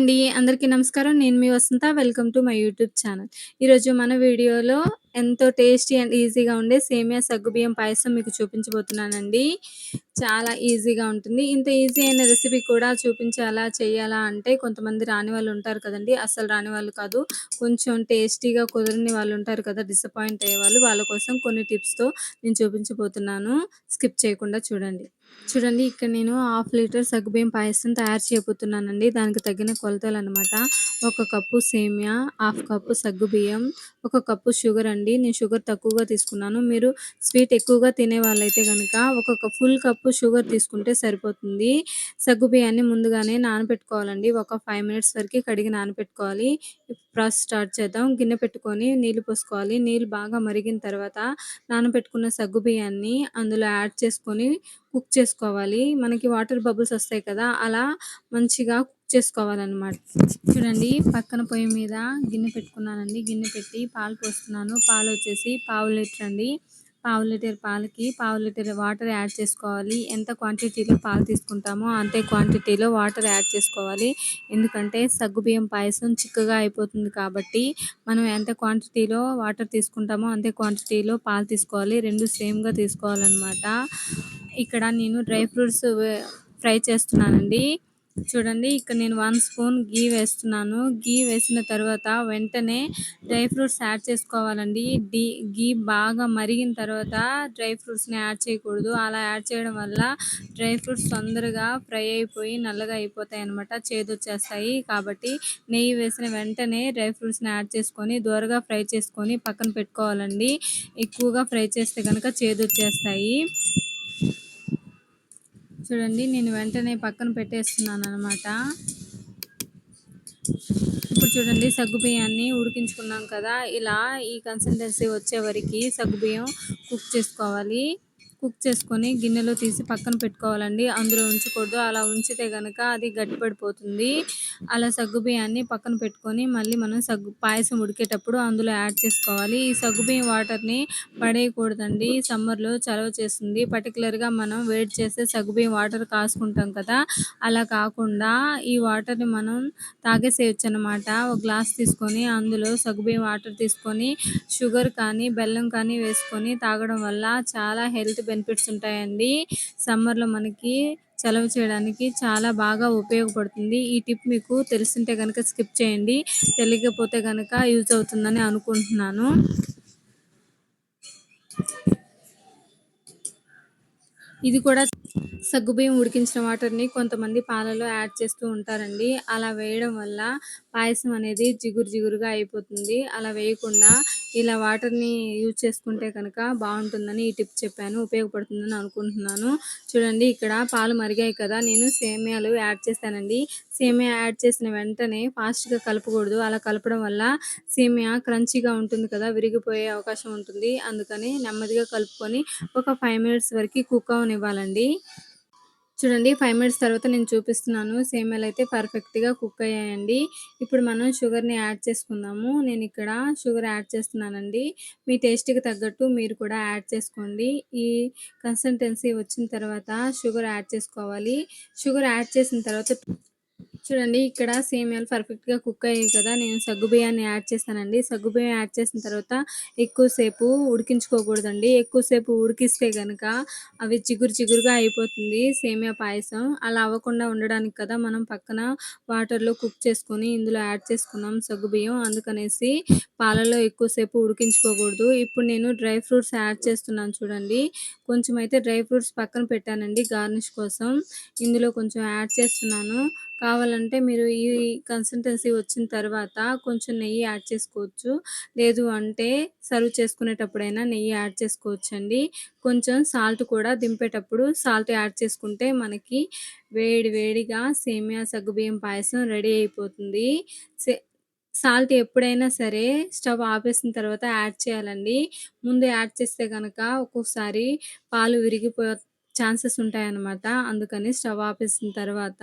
అందరికీ నమస్కారం. నేను మీ Vasantha. Welcome to my YouTube channel. ఈరోజు మన వీడియోలో ఎంతో టేస్టీ అండ్ ఈజీగా ఉండే సేమియా సగ్గుబియ్యం పాయసం మీకు చూపించబోతున్నానండి. చాలా ఈజీగా ఉంటుంది. ఇంత ఈజీ అయిన రెసిపీ కూడా చూపించాలా, చేయాలా అంటే కొంతమంది రాని వాళ్ళు ఉంటారు కదండి అసలు రాని వాళ్ళు కాదు. కొంచెం టేస్టీగా కుదరని వాళ్ళు ఉంటారు కదా! డిసప్పాయింట్ అయ్యేవాళ్ళు. వాళ్ళ కోసం కొన్ని టిప్స్‌తో నేను చూపించబోతున్నాను. స్కిప్ చేయకుండా చూడండి. చూడండి ఇక్కడ నేను హాఫ్ లీటర్ సగ్గుబియ్యం పాయసం తయారు చేయబోతున్నానండి. దానికి తగిన కొలతలు అనమాట ఒక కప్పు సేమియా, హాఫ్ కప్పు సగ్గుబియ్యం, ఒక కప్పు షుగర్ అండి. నేను షుగర్ తక్కువగా తీసుకున్నాను. మీరు స్వీట్ ఎక్కువగా తినే వాళ్ళైతే కనుక ఒక ఫుల్ కప్పు షుగర్ తీసుకుంటే సరిపోతుంది. సగ్గుబియ్యాన్ని ముందుగానే నానబెట్టుకోవాలండి. ఒక ఫైవ్ మినిట్స్ వరకు కడిగి నానబెట్టుకోవాలి. ప్రాసెస్ స్టార్ట్ చేద్దాం. గిన్నె పెట్టుకొని నీళ్ళు పోసుకోవాలి. నీళ్ళు బాగా మరిగిన తర్వాత నానబెట్టుకున్న సగ్గుబియ్యాన్ని అందులో యాడ్ చేసుకొని కుక్ చేసుకోవాలి. మనకి వాటర్ బబుల్స్ వస్తాయి కదా! అలా మంచిగా కుక్ చేసుకోవాలన్నమాట చూడండి పక్కన పొయ్యి మీద గిన్నె పెట్టుకున్నానండి. గిన్నె పెట్టి పాలు పోస్తున్నాను. పాలొచ్చేసి పావు లీటర్ అండి. పావు లీటర్ పాలకి పావు లీటర్ వాటర్ యాడ్ చేసుకోవాలి. ఎంత క్వాంటిటీలో పాలు తీసుకుంటామో అంతే క్వాంటిటీలో వాటర్ యాడ్ చేసుకోవాలి. ఎందుకంటే సగ్గుబియ్యం పాయసం చిక్కగా అయిపోతుంది కాబట్టి మనం ఎంత క్వాంటిటీలో వాటర్ తీసుకుంటామో అంతే క్వాంటిటీలో పాలు తీసుకోవాలి. రెండు సేమ్‌గా తీసుకోవాలన్నమాట ఇక్కడ నేను డ్రై ఫ్రూట్స్ ఫ్రై చేస్తున్నానండి. చూడండి ఇక్కడ నేను వన్ స్పూన్ ఘీ వేస్తున్నాను. ఘీ వేసిన తర్వాత వెంటనే డ్రై ఫ్రూట్స్ యాడ్ చేసుకోవాలండి. డి ఘీ బాగా మరిగిన తర్వాత డ్రై ఫ్రూట్స్‌ని యాడ్ చేయకూడదు. అలా యాడ్ చేయడం వల్ల డ్రై ఫ్రూట్స్ తొందరగా ఫ్రై అయిపోయి నల్లగా అయిపోతాయి అనమాట చేదొచ్చేస్తాయి. కాబట్టి నెయ్యి వేసిన వెంటనే డ్రై ఫ్రూట్స్‌ని యాడ్ చేసుకొని దూరగా ఫ్రై చేసుకొని పక్కన పెట్టుకోవాలండి. ఎక్కువగా ఫ్రై చేస్తే కనుక చేదొచ్చేస్తాయి. చూడండి నేను వెంటనే పక్కన పెట్టేస్తున్నాను అనమాట ఇప్పుడు చూడండి సగ్గుబియ్యాన్ని ఉడికించుకున్నాం కదా! ఇలా ఈ కన్సిస్టెన్సీ వచ్చే వరకి సగ్గుబియ్యం కుక్ చేసుకోవాలి. కుక్ చేసుకొని గిన్నెలో తీసి పక్కన పెట్టుకోవాలండి. అందులో ఉంచకూడదు. అలా ఉంచితే కనుక అది గట్టిపడిపోతుంది. అలా సగ్గుబియ్యాన్ని పక్కన పెట్టుకొని మళ్ళీ మనం సగ్గు పాయసం ఉడికేటప్పుడు అందులో యాడ్ చేసుకోవాలి. ఈ సగ్గుబియ్యం వాటర్‌ని పడేయకూడదండి. సమ్మర్‌లో చలవ చేస్తుంది. పర్టికులర్గా మనం వేడి చేస్తే సగ్గు బియ్యం వాటర్ కాసుకుంటాం కదా! అలా కాకుండా ఈ వాటర్‌ని మనం తాగేసేయచ్చు అనమాట ఒక గ్లాస్ తీసుకొని అందులో సగ్గుబియ్యం వాటర్ తీసుకొని షుగర్ కానీ, బెల్లం కానీ వేసుకొని తాగడం వల్ల చాలా హెల్త్ బెనిఫిట్స్ ఉంటాయండి. సమ్మర్‌లో మనకి సెలవు చేయడానికి చాలా బాగా ఉపయోగపడుతుంది. ఈ టిప్ మీకు తెలిసుంటే గనక స్కిప్ చేయండి. తెలియకపోతే కనుక యూజ్ అవుతుందని అనుకుంటున్నాను. ఇది కూడా సగ్గుబియ్యం ఉడికించిన వాటర్‌ని కొంతమంది పాలలో యాడ్ చేస్తూ ఉంటారండి. అలా వేయడం వల్ల పాయసం అనేది జిగురు జిగురుగా అయిపోతుంది. అలా వేయకుండా ఇలా వాటర్‌ని యూజ్ చేసుకుంటే కనుక బాగుంటుందని ఈ టిప్ చెప్పాను. ఉపయోగపడుతుందని అనుకుంటున్నాను. చూడండి ఇక్కడ పాలు మరిగాయి కదా! నేను సేమియాలు యాడ్ చేశానండి. సేమియా యాడ్ చేసిన వెంటనే ఫాస్ట్‌గా కలపకూడదు. అలా కలపడం వల్ల సేమియా క్రంచీగా ఉంటుంది కదా! విరిగిపోయే అవకాశం ఉంటుంది. అందుకని నెమ్మదిగా కలుపుకొని ఒక ఫైవ్ మినిట్స్ వరకు కుక్ అవ్వనివ్వాలండి. చూడండి ఫైవ్ మినిట్స్ తర్వాత నేను చూపిస్తున్నాను. సేమియాలైతే పర్ఫెక్ట్‌గా కుక్ అయ్యాయండి. ఇప్పుడు మనం షుగర్‌ని యాడ్ చేసుకుందాము. నేను ఇక్కడ షుగర్ యాడ్ చేస్తున్నానండి. మీ టేస్ట్‌కి తగ్గట్టు మీరు కూడా యాడ్ చేసుకోండి. ఈ కన్సిస్టెన్సీ వచ్చిన తర్వాత షుగర్ యాడ్ చేసుకోవాలి. షుగర్ యాడ్ చేసిన తర్వాత చూడండి ఇక్కడ సేమియాలు పర్ఫెక్ట్‌గా కుక్ అయ్యాయి కదా! నేను సగ్గుబియ్యాన్ని యాడ్ చేశానండి. సగ్గుబియ్యం యాడ్ చేసిన తర్వాత ఎక్కువసేపు ఉడికించుకోకూడదండి. ఎక్కువసేపు ఉడికిస్తే కనుక అవి చిగురు చిగురుగా అయిపోతుంది సేమియా పాయసం. అలా అవ్వకుండా ఉండడానికి కదా మనం పక్కన వాటర్‌లో కుక్ చేసుకొని ఇందులో యాడ్ చేసుకున్నాం సగ్గుబియ్యం. అందుకనేసి పాలలో ఎక్కువసేపు ఉడికించుకోకూడదు. ఇప్పుడు నేను డ్రై ఫ్రూట్స్ యాడ్ చేస్తున్నాను చూడండి. కొంచెం అయితే డ్రై ఫ్రూట్స్ పక్కన పెట్టానండి గార్నిష్ కోసం. ఇందులో కొంచెం యాడ్ చేస్తున్నాను. కావాలంటే మీరు ఈ కన్సిస్టెన్సీ వచ్చిన తర్వాత కొంచెం నెయ్యి యాడ్ చేసుకోవచ్చు. లేదు అంటే సర్వ్ చేసుకునేటప్పుడైనా నెయ్యి యాడ్ చేసుకోవచ్చు అండి కొంచెం సాల్ట్ కూడా దింపేటప్పుడు సాల్ట్ యాడ్ చేసుకుంటే మనకి వేడి వేడిగా సేమియా సగ్గుబియ్యం పాయసం రెడీ అయిపోతుంది. సే సాల్ట్ ఎప్పుడైనా సరే స్టవ్ ఆపేసిన తర్వాత యాడ్ చేయాలండి. ముందు యాడ్ చేస్తే కనుక ఒక్కొక్కసారి పాలు విరిగిపో ఛాన్సెస్ ఉంటాయన్నమాట. అందుకని స్టవ్ ఆపేసిన తర్వాత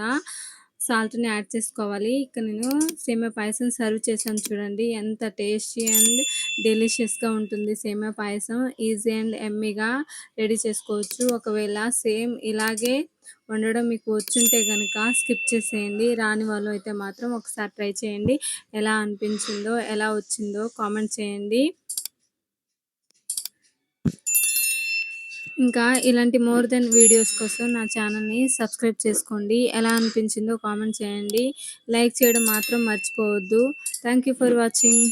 సాల్ట్‌ని యాడ్ చేసుకోవాలి. ఇక్కడ నేను సేమియా పాయసం సర్వ్ చేశాను చూడండి. ఎంత టేస్టీ అండ్ డెలిషియస్‌గా ఉంటుంది సేమియా పాయసం. ఈజీ అండ్ ఎమ్మీగా రెడీ చేసుకోవచ్చు. ఒకవేళ సేమ్ ఇలాగే వండడం మీకు వచ్చుంటే కనుక స్కిప్ చేసేయండి. రాని వాళ్ళు అయితే మాత్రం ఒకసారి ట్రై చేయండి. ఎలా అనిపించిందో, ఎలా వచ్చిందో కామెంట్ చేయండి. ఇంకా ఇలాంటి మోర్ దెన్ వీడియోస్ కోసం నా ఛానల్‌ని సబ్స్క్రైబ్ చేసుకోండి. ఎలా అనిపించిందో కామెంట్ చేయండి. లైక్ చేయడం మాత్రం మర్చిపోవద్దు. Thank you for watching.